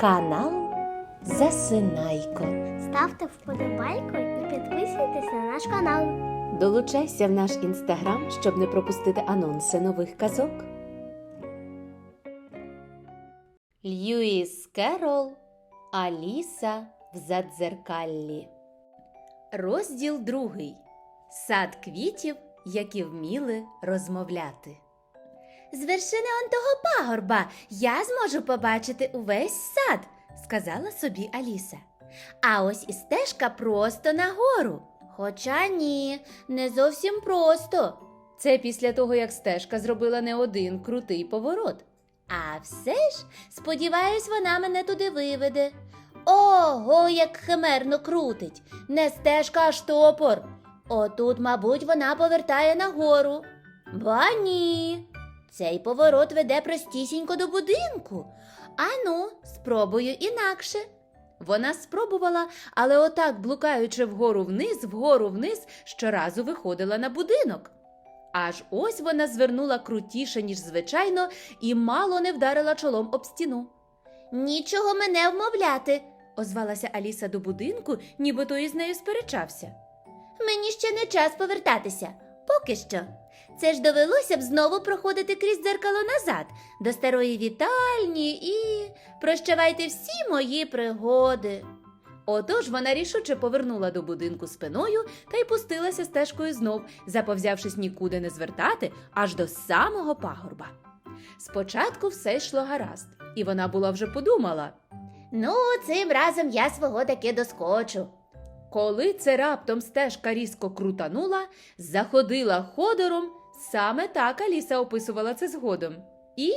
Канал Засинайко. Ставте вподобайку і підписуйтесь на наш канал. Долучайся в наш інстаграм, щоб не пропустити анонси нових казок. Льюіс Керол Аліса в задзеркаллі. Розділ другий. Сад квітів, які вміли розмовляти. З вершини он того пагорба я зможу побачити увесь сад, сказала собі Аліса. А ось і стежка просто нагору. Хоча ні, не зовсім просто. Це після того, як стежка зробила не один крутий поворот. А все ж, сподіваюсь, вона мене туди виведе. Ого, як химерно крутить. Не стежка, а штопор. Отут, мабуть, вона повертає нагору. Ба ні. Цей поворот веде простісінько до будинку. Ану, спробую інакше. Вона спробувала, але отак, блукаючи вгору вниз, вгору вниз, щоразу виходила на будинок. Аж ось вона звернула крутіше, ніж звичайно, і мало не вдарила чолом об стіну. Нічого мене вмовляти, озвалася Аліса до будинку, ніби той із нею сперечався. Мені ще не час повертатися, поки що. Це ж довелося б знову проходити крізь дзеркало назад, до старої вітальні і прощавайте всі мої пригоди. Отож вона рішуче повернула до будинку спиною та й пустилася стежкою знов, заповзявшись нікуди не звертати аж до самого пагорба. Спочатку все йшло гаразд, і вона була вже подумала. Ну, цим разом я свого таки доскочу. Коли це раптом стежка різко крутанула, заходила ходором, саме так Аліса описувала це згодом. І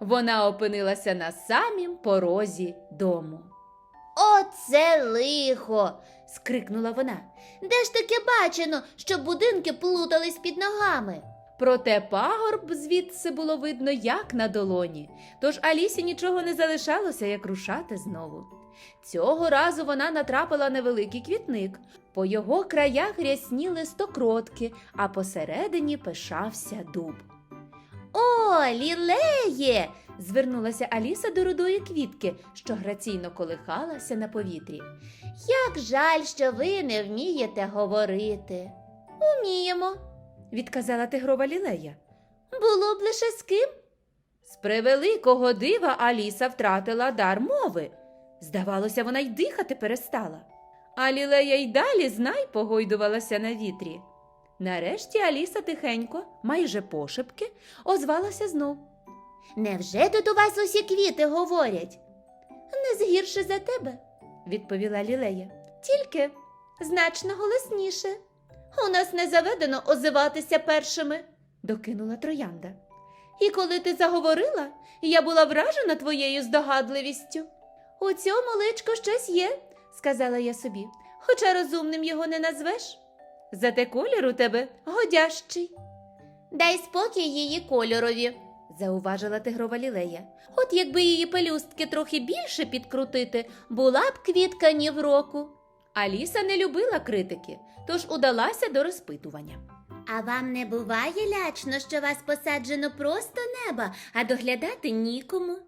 вона опинилася на самім порозі дому. Оце лихо. скрикнула вона. Де ж таке бачено, щоб будинки плутались під ногами? Проте пагорб звідси було видно, як на долоні, тож Алісі нічого не залишалося, як рушати знову. Цього разу вона натрапила на великий квітник. По його краях рясніли стокротки, а посередині пишався дуб. О, лілеє! звернулася Аліса до рудої квітки, що граційно колихалася на повітрі. Як жаль, що ви не вмієте говорити. Уміємо, відказала тигрова лілея. Було б лише з ким. З превеликого дива Аліса втратила дар мови. Здавалося, вона й дихати перестала. А лілея й далі знай погойдувалася на вітрі. Нарешті Аліса тихенько, майже пошепки, озвалася знов. Невже тут у вас усі квіти говорять? Не згірше за тебе, відповіла лілея. Тільки значно голосніше. У нас не заведено озиватися першими, докинула троянда. І коли ти заговорила, я була вражена твоєю здогадливістю. У цьому личко щось є, сказала я собі, хоча розумним його не назвеш. Зате колір у тебе годящий. Дай спокій її кольорові, зауважила тигрова лілея. От якби її пелюстки трохи більше підкрутити, була б квітка ні в року. Аліса не любила критики, тож удалася до розпитування. А вам не буває лячно, що вас посаджено просто неба, а доглядати нікому?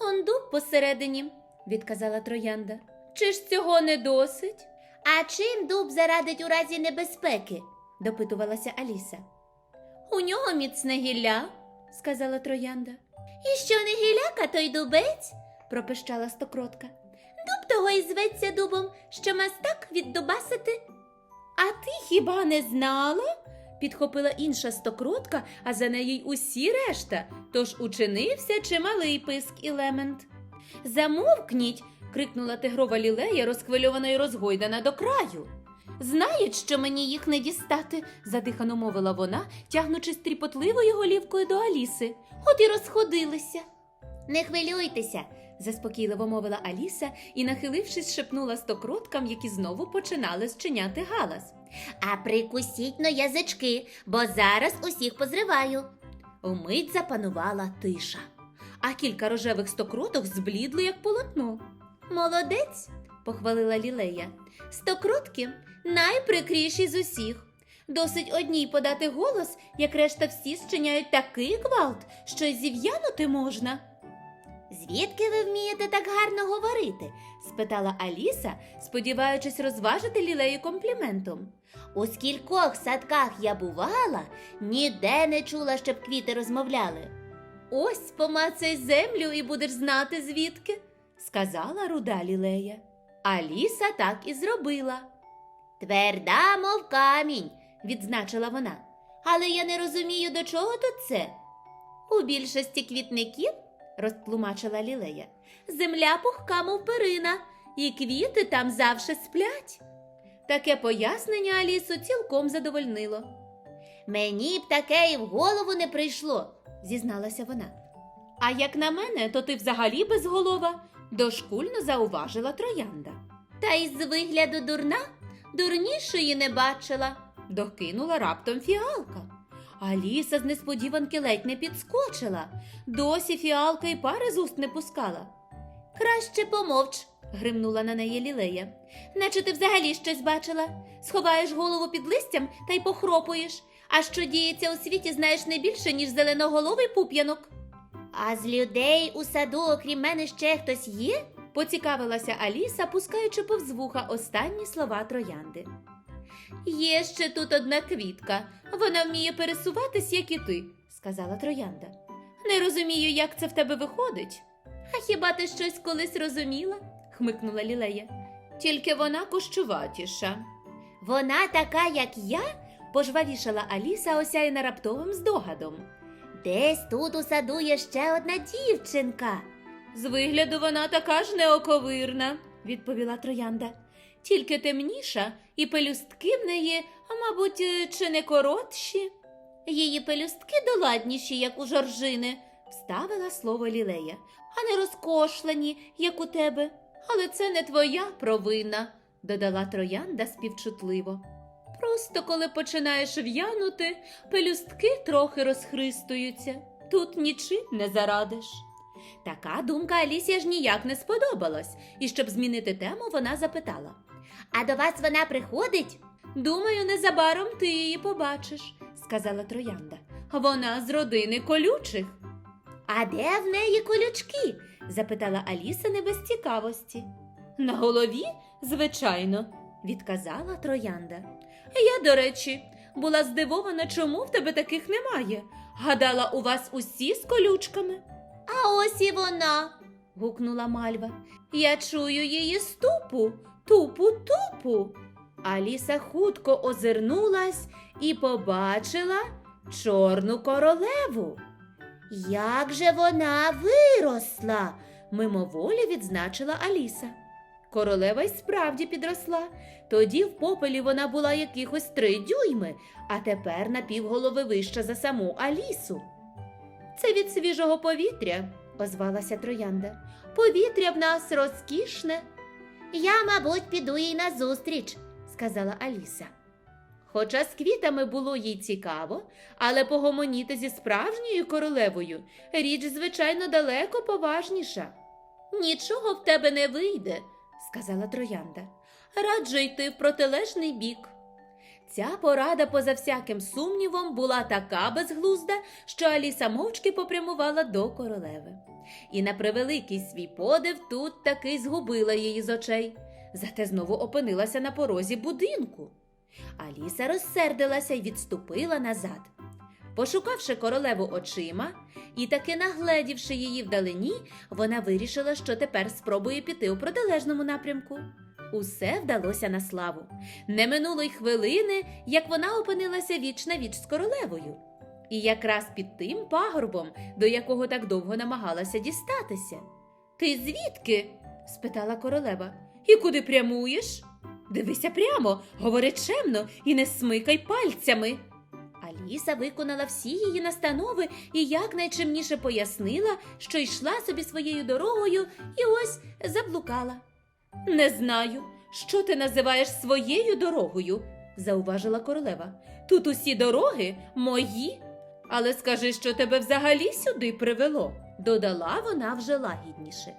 Он дуб посередині, відказала троянда. Чи ж цього не досить? А чим дуб зарадить у разі небезпеки? допитувалася Аліса. У нього міцне гілля, сказала троянда. І що не гіляка, то й дубець, пропищала стокротка. Дуб того й зветься дубом, що мастак віддубасити. А ти хіба не знала? підхопила інша стокротка, а за нею й усі решта, тож учинився чималий писк і лемент. Замовкніть. Крикнула тигрова лілея, розхвильована й розгойдана до краю. Знають, що мені їх не дістати, задихано мовила вона, тягнучись тріпотливою голівкою до Аліси. От і розходилися. Не хвилюйтеся, заспокійливо мовила Аліса і, нахилившись, шепнула стокроткам, які знову починали зчиняти галас. А прикусіть но язички, бо зараз усіх позриваю. Умить запанувала тиша, а кілька рожевих стокроток зблідли, як полотно. Молодець, похвалила лілея. Стокротки найприкріші з усіх. Досить одній подати голос, як решта всі зчиняють такий гвалт, що й зів'янути можна. Звідки ви вмієте так гарно говорити? спитала Аліса, сподіваючись розважити лілею компліментом. У скількох садках я бувала, ніде не чула, щоб квіти розмовляли. Ось помацай землю і будеш знати звідки, сказала руда лілея. Аліса так і зробила. Тверда, мов камінь, відзначила вона. Але я не розумію, до чого тут це. У більшості квітників, розтлумачила лілея, земля пухка, мов перина, і квіти там завше сплять. Таке пояснення Алісу цілком задовольнило. Мені б таке і в голову не прийшло, зізналася вона. А як на мене, то ти взагалі безголова, дошкульно зауважила троянда. Та й з вигляду дурна дурнішої не бачила, докинула раптом фіалка. Аліса з несподіванки ледь не підскочила. Досі фіалка й пари з уст не пускала. Краще помовч, гримнула на неї лілея. Наче ти взагалі щось бачила. Сховаєш голову під листям та й похропуєш. А що діється у світі, знаєш не більше, ніж зеленоголовий пуп'янок. А з людей у саду, окрім мене, ще хтось є? поцікавилася Аліса, пускаючи повз вуха останні слова троянди. Є ще тут одна квітка. Вона вміє пересуватись, як і ти, сказала троянда. Не розумію, як це в тебе виходить. А хіба ти щось колись розуміла? хмикнула лілея. Тільки вона кощуватіша. Вона така, як я, пожвавішала Аліса, осяяна раптовим здогадом. Десь тут у саду є ще одна дівчинка. З вигляду вона така ж неоковирна, відповіла троянда. Тільки темніша, і пелюстки в неї, а мабуть, е, чи не коротші. Її пелюстки доладніші, як у жоржини, вставила слово лілея, а не розкошлені, як у тебе. Але це не твоя провина, додала троянда співчутливо. Просто коли починаєш в'янути, пелюстки трохи розхристуються. Тут нічим не зарадиш. Така думка Алісі аж ніяк не сподобалась, і щоб змінити тему, вона запитала: А до вас вона приходить? Думаю, незабаром ти її побачиш, сказала троянда. Вона з родини колючих. А де в неї колючки? запитала Аліса не без цікавості. На голові, звичайно, відказала троянда. Я, до речі, була здивована, чому в тебе таких немає. Гадала, у вас усі з колючками. А ось і вона. гукнула мальва. Я чую її ступу, тупу тупу. Аліса хутко озирнулась і побачила чорну королеву. Як же вона виросла? мимоволі відзначила Аліса. Королева й справді підросла. Тоді в попелі вона була якихось три дюйми, а тепер на півголови вища за саму Алісу. Це від свіжого повітря, озвалася троянда. Повітря в нас розкішне. Я, мабуть, піду їй назустріч, сказала Аліса. Хоча з квітами було їй цікаво, але погомоніти зі справжньою королевою річ, звичайно, далеко поважніша. Нічого в тебе не вийде, сказала троянда. Раджу йти в протилежний бік. Ця порада, поза всяким сумнівом, була така безглузда, що Аліса мовчки попрямувала до королеви. І на превеликий свій подив тут таки згубила її з очей, зате знову опинилася на порозі будинку. Аліса розсердилася й відступила назад. Пошукавши королеву очима і таки нагледівши її вдалині, вона вирішила, що тепер спробує піти у протилежному напрямку. Усе вдалося на славу. Не минуло й хвилини, як вона опинилася віч на віч з королевою. І якраз під тим пагорбом, до якого так довго намагалася дістатися. Ти звідки? спитала королева. І куди прямуєш? Дивися прямо, говори чемно і не смикай пальцями. Аліса виконала всі її настанови і якнайчемніше пояснила, що йшла собі своєю дорогою і ось заблукала. Не знаю, що ти називаєш своєю дорогою, зауважила королева. Тут усі дороги мої. Але скажи, що тебе взагалі сюди привело, додала вона вже лагідніше.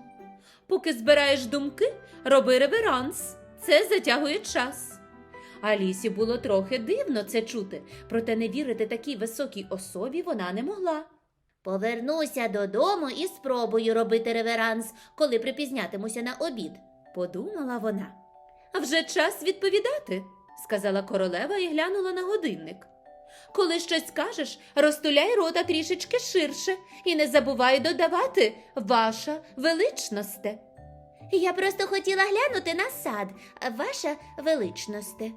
Поки збираєш думки, роби реверанс. Це затягує час. Алісі було трохи дивно це чути, проте не вірити такій високій особі вона не могла. Повернуся додому і спробую робити реверанс, коли припізнятимуся на обід, подумала вона. А вже час відповідати, сказала королева і глянула на годинник. Коли щось скажеш, розтуляй рота трішечки ширше і не забувай додавати ваша величносте. Я просто хотіла глянути на сад, ваша величносте.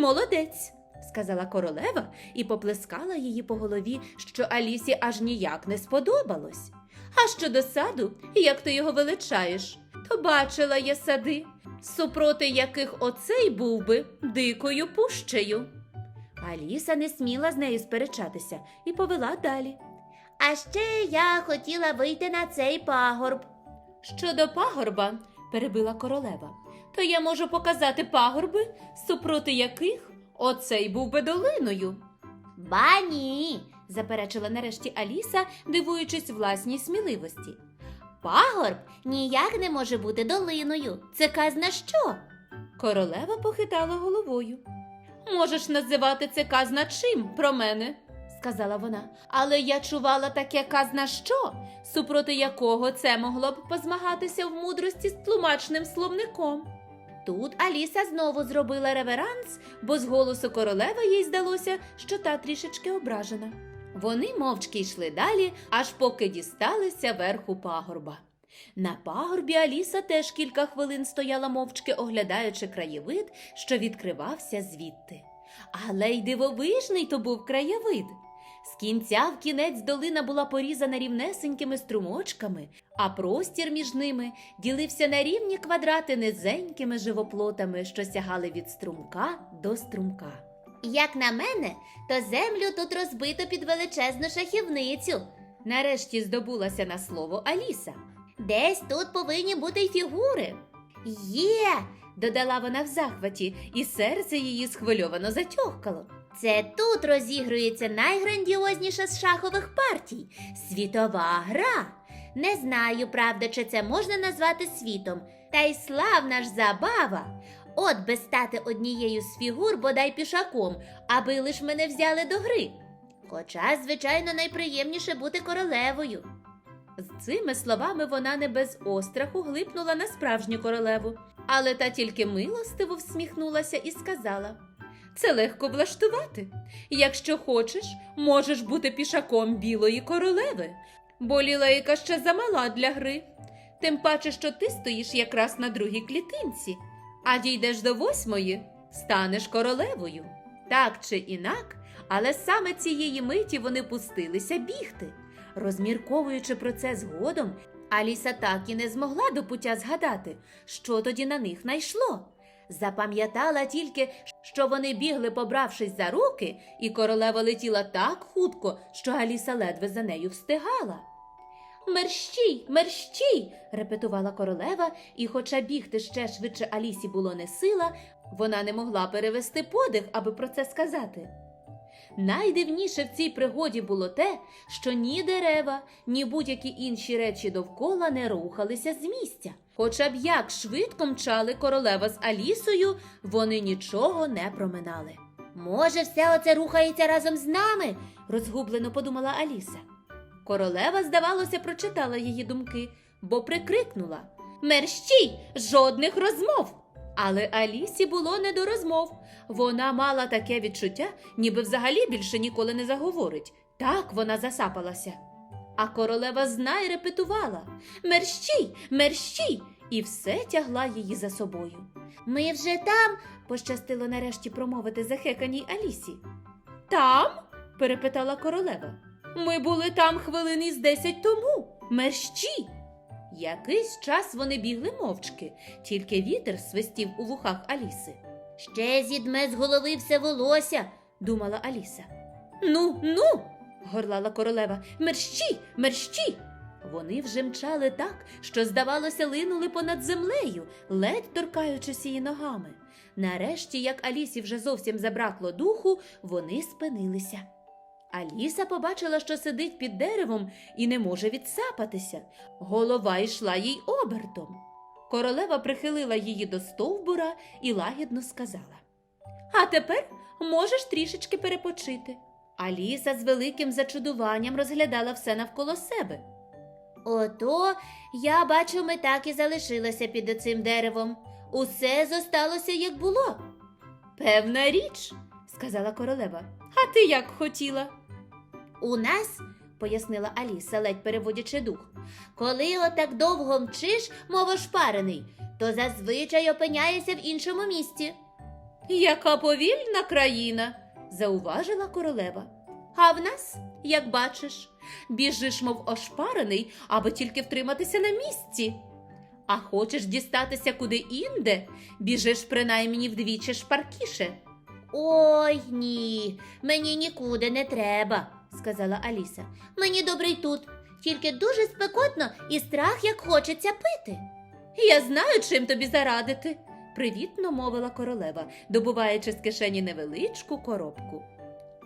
Молодець, сказала королева і поплескала її по голові, що Алісі аж ніяк не сподобалось. А щодо саду, як ти його величаєш, то бачила я сади, супроти яких оцей був би дикою пущею. Аліса не сміла з нею сперечатися і повела далі. А ще я хотіла вийти на цей пагорб. Щодо пагорба, перебила королева, то я можу показати пагорби, супроти яких оцей був би долиною. Ба ні, заперечила нарешті Аліса, дивуючись власній сміливості. Пагорб ніяк не може бути долиною. Це казна що? Королева похитала головою. Можеш називати це казна чим про мене, сказала вона. Але я чувала таке казна що, супроти якого це могло б позмагатися в мудрості з тлумачним словником. Тут Аліса знову зробила реверанс, бо з голосу королеви їй здалося, що та трішечки ображена. Вони мовчки йшли далі, аж поки дісталися верху пагорба. На пагорбі Аліса теж кілька хвилин стояла мовчки, оглядаючи краєвид, що відкривався звідти. Але й дивовижний то був краєвид. З кінця в кінець долина була порізана рівнесенькими струмочками, а простір між ними ділився на рівні квадрати низенькими живоплотами, що сягали від струмка до струмка. Як на мене, то землю тут розбито під величезну шахівницю. Нарешті здобулася на слово Аліса. Десь тут повинні бути й фігури. Є, додала вона в захваті, і серце її схвильовано затьохкало. Це тут розігрується найграндіозніша з шахових партій світова гра. Не знаю, правда, чи це можна назвати світом, та й славна ж забава. От би стати однією з фігур, бодай пішаком, аби лиш мене взяли до гри. Хоча, звичайно, найприємніше бути королевою. З цими словами вона не без остраху глипнула на справжню королеву, але та тільки милостиво всміхнулася і сказала: Це легко влаштувати. Якщо хочеш, можеш бути пішаком білої королеви, бо лілейка ще замала для гри. Тим паче, що ти стоїш якраз на другій клітинці, а дійдеш до восьмої, станеш королевою. Так чи інак, але саме цієї миті вони пустилися бігти. Розмірковуючи про це згодом, Аліса так і не змогла до пуття згадати, що тоді на них найшло. Запам'ятала тільки, що вони бігли, побравшись за руки, і королева летіла так хутко, що Аліса ледве за нею встигала. Мерщій, мерщій, репетувала королева, і, хоча бігти ще швидше Алісі було не сила, вона не могла перевести подих, аби про це сказати. Найдивніше в цій пригоді було те, що ні дерева, ні будь-які інші речі довкола не рухалися з місця. Хоча б як швидко мчали королева з Алісою, вони нічого не проминали. Може, все оце рухається разом з нами? розгублено подумала Аліса. Королева, здавалося, прочитала її думки, бо прикрикнула Мерщій, жодних розмов. Але Алісі було не до розмов. Вона мала таке відчуття, ніби взагалі більше ніколи не заговорить. Так вона засапалася. А королева знай репетувала Мерщій, мерщій, і все тягла її за собою. Ми вже там, пощастило нарешті промовити захеканій Алісі. Там? перепитала королева. Ми були там хвилин із десять тому. Мерщій. Якийсь час вони бігли мовчки, тільки вітер свистів у вухах Аліси. Ще зідме з голови все волосся, думала Аліса. Ну, ну, горлала королева. Мерщій, мерщій. Вони вже мчали так, що, здавалося, линули понад землею, ледь торкаючись її ногами. Нарешті, як Алісі вже зовсім забракло духу, вони спинилися. Аліса побачила, що сидить під деревом і не може відсапатися. Голова йшла їй обертом. Королева прихилила її до стовбура і лагідно сказала: А тепер можеш трішечки перепочити. Аліса з великим зачудуванням розглядала все навколо себе. Ото, я бачу, ми так і залишилися під оцим деревом. Усе зосталося, як було. Певна річ, сказала королева. А ти як хотіла? У нас, пояснила Аліса, ледь переводячи дух, коли отак довго мчиш, мов ошпарений, то зазвичай опиняєшся в іншому місці. Яка повільна країна, зауважила королева. А в нас, як бачиш, біжиш, мов ошпарений, аби тільки втриматися на місці. А хочеш дістатися куди інде, біжиш принаймні вдвічі шпаркіше. Ой ні, мені нікуди не треба, сказала Аліса. Мені добре й тут, тільки дуже спекотно і страх, як хочеться пити. Я знаю, чим тобі зарадити, привітно мовила королева, добуваючи з кишені невеличку коробку.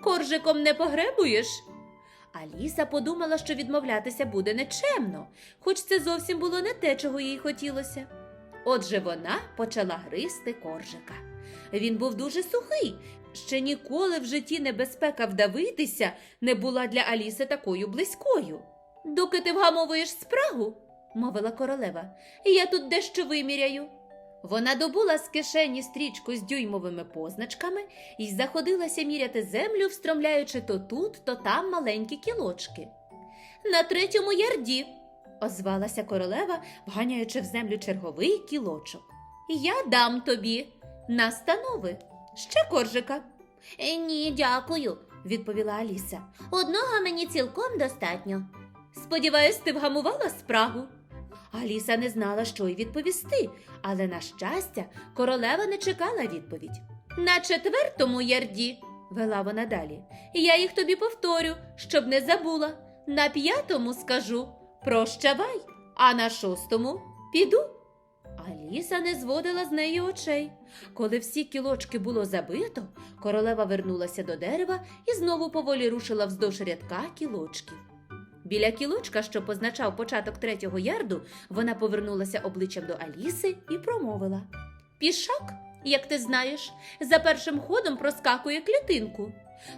Коржиком не погребуєш? Аліса подумала, що відмовлятися буде нечемно, хоч це зовсім було не те, чого їй хотілося. Отже, вона почала гризти коржика. Він був дуже сухий. Ще ніколи в житті небезпека вдавитися не була для Аліси такою близькою. Доки ти вгамовуєш спрагу, мовила королева, я тут дещо виміряю. Вона добула з кишені стрічку з дюймовими позначками і заходилася міряти землю, встромляючи то тут, то там маленькі кілочки. На третьому ярді, озвалася королева, вганяючи в землю черговий кілочок. Я дам тобі настанови. Ще коржика. «Е, Ні, дякую, відповіла Аліса. Одного мені цілком достатньо. Сподіваюсь, ти вгамувала спрагу. Аліса не знала, що й відповісти, але, на щастя, королева не чекала відповідь. На четвертому ярді, вела вона далі, я їх тобі повторю, щоб не забула. На п'ятому скажу прощавай, а на шостому піду. Аліса не зводила з неї очей. Коли всі кілочки було забито, королева вернулася до дерева і знову поволі рушила вздовж рядка кілочків. Біля кілочка, що позначав початок третього ярду, вона повернулася обличчям до Аліси і промовила: Пішак, як ти знаєш, за першим ходом проскакує клітинку.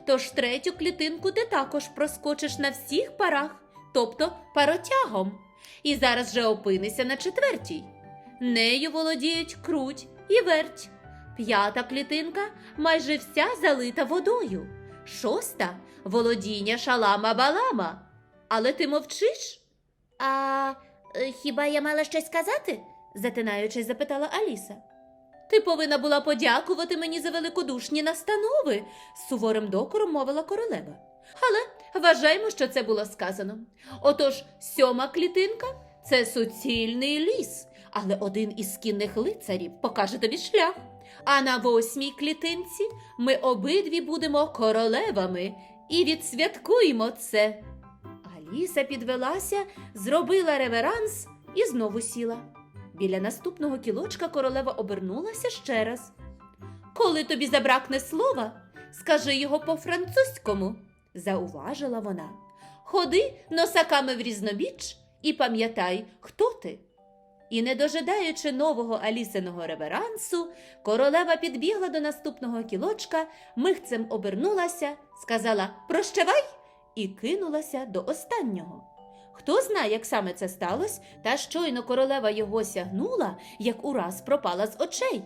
Тож третю клітинку ти також проскочиш на всіх парах, тобто паротягом. І зараз же опинися на четвертій. Нею володіють круть і верть. П'ята клітинка майже вся залита водою. Шоста володіння шалама балама. Але ти мовчиш? А е, хіба я мала щось сказати? затинаючись, запитала Аліса. Ти повинна була подякувати мені за великодушні настанови, з суворим докором мовила королева. Але вважаймо, що це було сказано. Отож, сьома клітинка це суцільний ліс, але один із кінних лицарів покаже тобі шлях. А на восьмій клітинці ми обидві будемо королевами і відсвяткуємо це. Аліса підвелася, зробила реверанс і знову сіла. Біля наступного кілочка королева обернулася ще раз. Коли тобі забракне слова, скажи його по-французькому, зауважила вона. Ходи носаками в різнобіч і пам'ятай, хто ти. І, не дожидаючи нового Алісиного реверансу, королева підбігла до наступного кілочка, михцем обернулася, сказала Прощавай і кинулася до останнього. Хто знає, як саме це сталося, та щойно королева його сягнула, як ураз пропала з очей.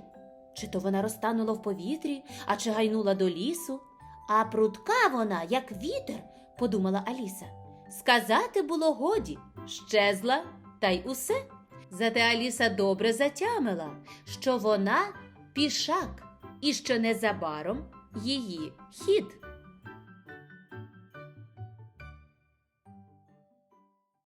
Чи то вона розтанула в повітрі, а чи гайнула до лісу? А прудка вона, як вітер, подумала Аліса. Сказати було годі, щезла, та й усе. Зате Аліса добре затямила, що вона пішак, і що незабаром її хід.